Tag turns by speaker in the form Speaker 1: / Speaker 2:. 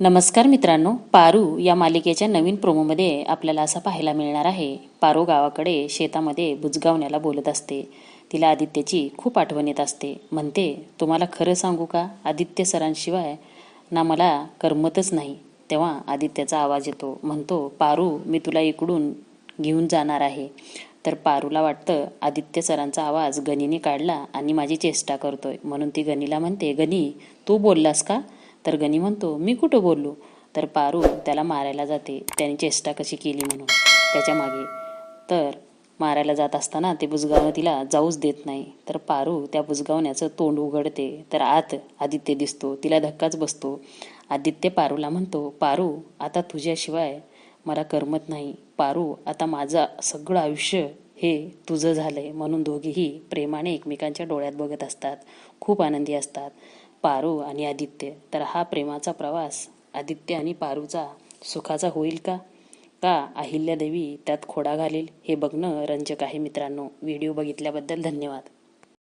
Speaker 1: नमस्कार मित्रांनो पारू या मालिकेच्या नवीन प्रोमोमध्ये आपल्याला असं पाहायला मिळणार आहे पारू गावाकडे शेतामध्ये बुजगावण्याला बोलत असते. तिला आदित्यची खूप आठवण येत असते. म्हणते तुम्हाला खरं सांगू का? आदित्य सरांशिवाय ना मला करमतच नाही. तेव्हा आदित्याचा आवाज येतो. म्हणतो पारू मी तुला इकडून घेऊन जाणार आहे. तर पारूला वाटतं आदित्य सरांचा आवाज गनीने काढला आणि माझी चेष्टा करतोय. म्हणून ती गनीला म्हणते गनी तू बोललास का? तर गनी म्हणतो मी कुठं बोललो? तर पारू त्याला मारायला जाते. त्याने चेष्टा कशी केली म्हणून? त्याच्यामागे. तर मारायला जात असताना ते बुजगावणं तिला जाऊच देत नाही. तर पारू त्या बुजगावण्याचं तोंड उघडते. तर आत आदित्य दिसतो. तिला धक्काच बसतो. आदित्य पारूला म्हणतो पारू आता तुझ्याशिवाय मला करमत नाही. पारू आता माझं सगळं आयुष्य हे तुझं झालंय. म्हणून दोघेही प्रेमाने एकमेकांच्या डोळ्यात बघत असतात. खूप आनंदी असतात. पारू आणि आदित्य तर हा प्रेमाचा प्रवास आदित्य आणि पारूचा सुखाचा होईल का? का अहिल्यादेवी त्यात खोडा घालेल? हे बघणं रंजक आहे मित्रांनो. व्हिडिओ बघितल्याबद्दल धन्यवाद.